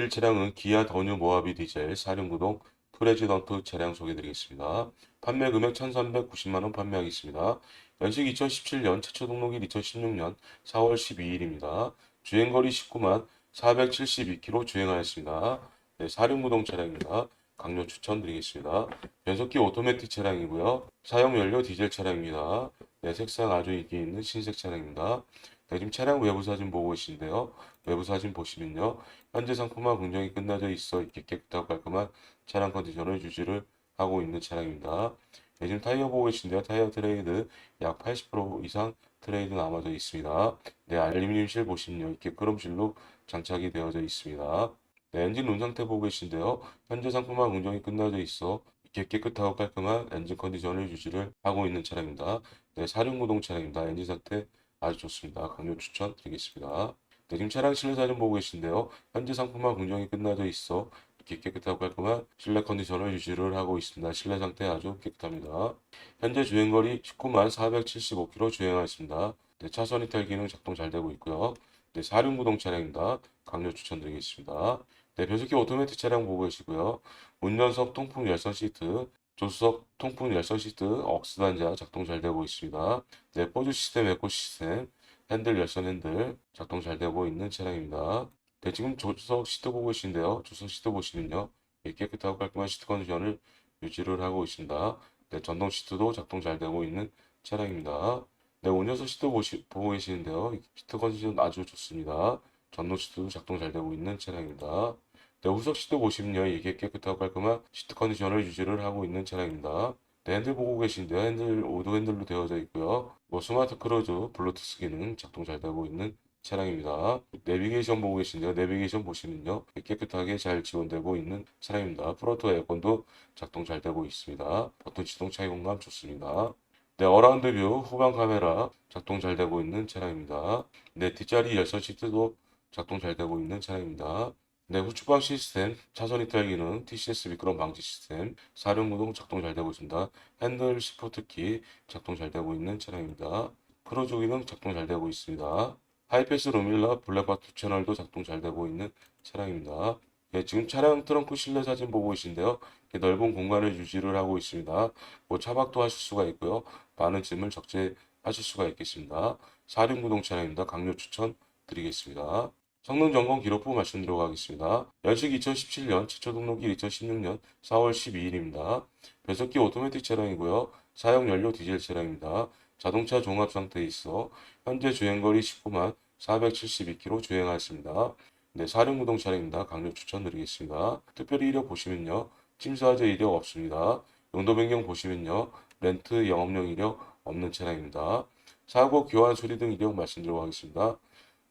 소개해드릴 차량은 기아 더뉴 모하비 디젤 4륜구동 프레지던트 차량 소개해드리겠습니다. 판매 금액 1,390만원 판매하겠습니다. 연식 2017년, 최초 등록일 2016년 4월 12일입니다. 주행거리 19만 472km 주행하였습니다. 네, 4륜구동 차량입니다. 강력 추천드리겠습니다. 변속기 오토매틱 차량이고요. 사용 연료 디젤 차량입니다. 네, 색상 아주 인기 있는 신색 차량입니다. 네, 지금 차량 외부 사진 보고 계신데요. 외부 사진 보시면요. 현재 상품화 공정이 끝나져 있어 이렇게 깨끗하고 깔끔한 차량 컨디션을 유지를 하고 있는 차량입니다. 네, 지금 타이어 보고 계신데요. 타이어 트레이드 약 80% 이상 트레이드 남아져 있습니다. 네, 알루미늄 실 보시면요. 이렇게 크롬실로 장착이 되어져 있습니다. 네, 엔진 룸 상태 보고 계신데요. 현재 상품화 공정이 끝나져 있어 이렇게 깨끗하고 깔끔한 엔진 컨디션을 유지를 하고 있는 차량입니다. 네, 사륜구동 차량입니다. 엔진 상태 아주 좋습니다. 강력 추천드리겠습니다. 네, 지금 차량 실내 사진 보고 계신데요. 현재 상품화 공정이 끝나져 있어 이렇게 깨끗하고 깔끔한 실내 컨디션을 유지를 하고 있습니다. 실내 상태 아주 깨끗합니다. 현재 주행거리 19만 475km 주행하였습니다. 네, 차선 이탈 기능 작동 잘 되고 있고요. 네, 사륜구동 차량입니다. 강력 추천드리겠습니다. 네, 변속기 오토매틱 차량 보고 계시고요. 운전석 통풍 열선 시트, 조수석 통풍 열선 시트, 억스 단자 작동 잘 되고 있습니다. 네, 포즈 시스템, 에코 시스템, 핸들 열선 핸들 작동 잘 되고 있는 차량입니다. 네, 지금 조수석 시트 보고 계신데요. 조수석 시트 보시면요. 이 깨끗하고 깔끔한 시트 컨디션을 유지를 하고 있습니다. 네, 전동 시트도 작동 잘 되고 있는 차량입니다. 네, 운전석 시트 보시, 보고 계시는데요. 이 시트 컨디션 아주 좋습니다. 전동 시트도 작동 잘 되고 있는 차량입니다. 네, 후석 시트 보시면요. 이게 깨끗하고 깔끔한 시트 컨디션을 유지를 하고 있는 차량입니다. 네, 핸들 보고 계신데요. 핸들 오도 핸들로 되어져 있고요. 뭐 스마트 크루즈, 블루투스 기능 작동 잘 되고 있는 차량입니다. 내비게이션 보고 계신데요. 내비게이션 보시면요. 깨끗하게 잘 지원되고 있는 차량입니다. 프론트 에어컨도 작동 잘 되고 있습니다. 버튼 시동 차이공감 좋습니다. 네, 어라운드 뷰 후방 카메라 작동 잘 되고 있는 차량입니다. 네, 뒷자리 열선 시트도 작동 잘 되고 있는 차량입니다. 네, 후측방 시스템, 차선 이탈 기능, TCS 미끄럼 방지 시스템, 사륜구동 작동 잘 되고 있습니다. 핸들 시프트키 작동 잘 되고 있는 차량입니다. 크루즈 기능 작동 잘 되고 있습니다. 하이패스 루밀라 블랙바 투 채널도 작동 잘 되고 있는 차량입니다. 네, 지금 차량 트렁크 실내 사진 보고 계신데요. 넓은 공간을 유지를 하고 있습니다. 뭐 차박도 하실 수가 있고요. 많은 짐을 적재하실 수가 있겠습니다. 사륜구동 차량입니다. 강력 추천 드리겠습니다. 성능 점검 기록부 말씀드리도록 하겠습니다. 연식 2017년, 최초 등록일 2016년 4월 12일입니다. 변속기 오토매틱 차량이고요. 사용 연료 디젤 차량입니다. 자동차 종합 상태에 있어 현재 주행거리 19만 472km 주행하였습니다. 네, 사륜구동 차량입니다. 강력 추천드리겠습니다. 특별히 이력 보시면요. 침수화재 이력 없습니다. 용도 변경 보시면요. 렌트 영업용 이력 없는 차량입니다. 사고 교환 수리 등 이력 말씀드리도록 하겠습니다.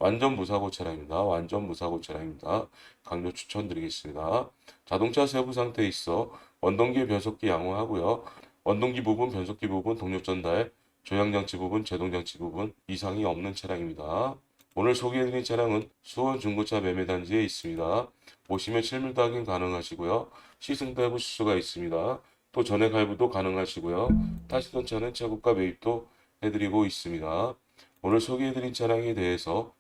완전 무사고 차량입니다. 완전 무사고 차량입니다. 강력 추천드리겠습니다. 자동차 세부 상태에 있어 원동기 변속기 양호하고요. 원동기 부분, 변속기 부분, 동력 전달, 조향장치 부분, 제동장치 부분 이상이 없는 차량입니다. 오늘 소개해드린 차량은 수원 중고차 매매단지에 있습니다. 보시면 실물도 확인 가능하시고요. 시승도 해보실 수가 있습니다. 또 전액 할부도 가능하시고요. 타시던 차는 차고가 매입도 해드리고 있습니다. 오늘 소개해드린 차량에 대해서